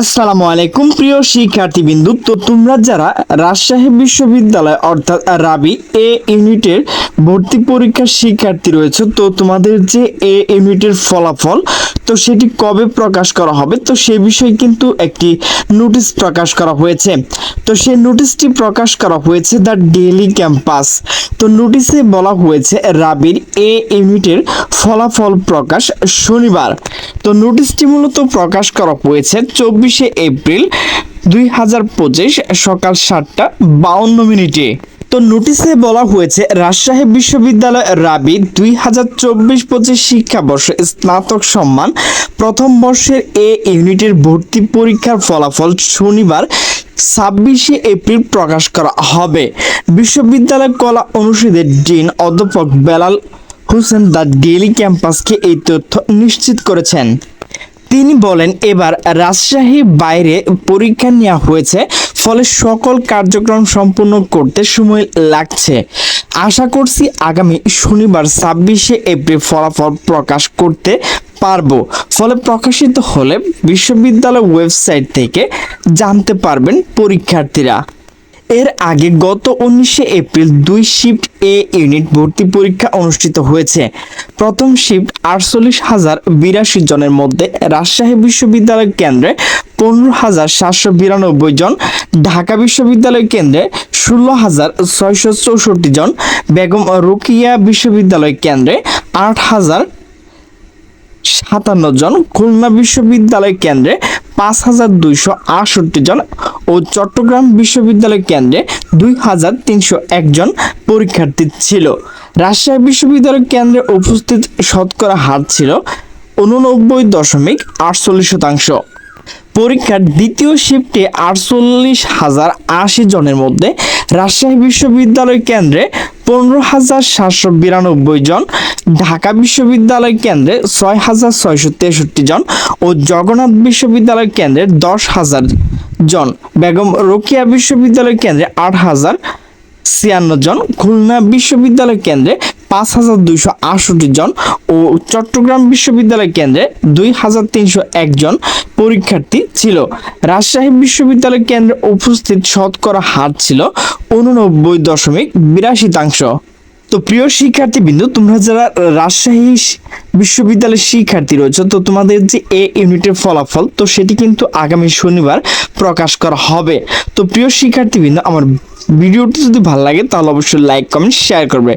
আসসালামু আলাইকুম, প্রিয় শিক্ষার্থীবৃন্দু। তো তোমরা যারা রাজশাহী বিশ্ববিদ্যালয় অর্থাৎ রাবি এ ইউনিটের ভর্তি পরীক্ষার শিক্ষার্থী রয়েছে, তো তোমাদের যে এ ইউনিটের ফলাফল তো সেটি কবে প্রকাশ করা হবে? তো সে বিষয়ে কিন্তু একটি নোটিশ প্রকাশ করা হয়েছে। তো সেই নোটিশটি প্রকাশ করা হয়েছে দ্য ডেইলি ক্যাম্পাস। তো নোটিশে বলা হয়েছে, রাবির এ ইউনিটের ফলাফল প্রকাশ শনিবার। তো নোটিশটি মূলত প্রকাশ করা হয়েছে চব্বিশে এপ্রিল দুই হাজার পঁচিশ সকাল সাতটা বাউন্ন মিনিটে। তো নোটিশে বলা হয়েছে, রাজশাহী বিশ্ববিদ্যালয় রাবি দুই হাজার চব্বিশ পঁচিশ শিক্ষাবর্ষে স্নাতক সম্মান, প্রথম বর্ষের এ ইউনিটের ভর্তি পরীক্ষার ফলাফল শনিবার ছাব্বিশে এপ্রিল প্রকাশ করা হবে। বিশ্ববিদ্যালয় কলা অনুষদের ডিন অধ্যাপক বেলাল হোসেন দ্য ডেইলি ক্যাম্পাসকে এই তথ্য নিশ্চিত করেছেন। তিনি বলেন, এবার রাজশাহী বাইরে পরীক্ষা নেওয়া হয়েছে ফলে সকল কার্যক্রম সম্পূর্ণ করতে সময় লাগছে। আশা করছি আগামী শনিবার ছাব্বিশে এপ্রিল ফলাফল প্রকাশ করতে পারব। ফলে প্রকাশিত হলে বিশ্ববিদ্যালয় ওয়েবসাইট থেকে জানতে পারবেন পরীক্ষার্থীরা। এর আগে গত উনিশে এপ্রিল দুই শিফট এ ইউনিট ভর্তি পরীক্ষা অনুষ্ঠিত হয়েছে। প্রথম শিফট আটচল্লিশ হাজার বিরাশি জনের মধ্যে রাজশাহী বিশ্ববিদ্যালয় কেন্দ্রে পনেরো হাজার সাতশো বিরানব্বই জন ঢাকা বিশ্ববিদ্যালয় কেন্দ্রে ষোলো হাজার ছয়শো চৌষট্টি জন, বেগম রোকিয়া বিশ্ববিদ্যালয় কেন্দ্রে আট হাজার সাতান্ন জন, খুলনা বিশ্ববিদ্যালয় কেন্দ্রে পাঁচ হাজার দুইশো আটষট্টি জন ও চট্টগ্রাম বিশ্ববিদ্যালয় কেন্দ্রে দুই হাজার তিনশো একজন পরীক্ষার্থী ছিল। রাজশাহী বিশ্ববিদ্যালয় কেন্দ্রে উপস্থিত শতকরা হার ছিল উননব্বই দশমিক আটচল্লিশ শতাংশ। পরীক্ষার দ্বিতীয় শিফটে আটচল্লিশ হাজার আশি জনের মধ্যে রাজশাহী বিশ্ববিদ্যালয় কেন্দ্রে পনেরো হাজার সাতশো বিরানব্বই জন, ঢাকা বিশ্ববিদ্যালয় কেন্দ্রে ছয় হাজার ছয়শো তেষট্টি জন ও জগন্নাথ বিশ্ববিদ্যালয় কেন্দ্রে দশ হাজার জন। বেগম রোকিয়া বিশ্ববিদ্যালয় কেন্দ্রে আট হাজার ছিয়ান্ন জন, খুলনা বিশ্ববিদ্যালয় কেন্দ্রে পাঁচ হাজার দুইশো আটষট্টি জন ও চট্টগ্রাম বিশ্ববিদ্যালয় কেন্দ্রে দুই হাজার তিনশো একজন পরীক্ষার্থী ছিল। রাজশাহী বিশ্ববিদ্যালয় কেন্দ্রে উপস্থিত শতকরা হার ছিল উননব্বই দশমিক বিরাশিতাংশ তো প্রিয় শিক্ষার্থীবৃন্দু, তোমরা যারা রাজশাহী বিশ্ববিদ্যালয়ের শিক্ষার্থী রয়েছে, তো তোমাদের যে এ ইউনিটের ফলাফল, তো সেটি কিন্তু আগামী শনিবার প্রকাশ করা হবে। তো প্রিয় শিক্ষার্থীবৃন্দ, আমার ভিডিওটি যদি ভালো লাগে, তাহলে অবশ্যই লাইক, কমেন্ট, শেয়ার করবে।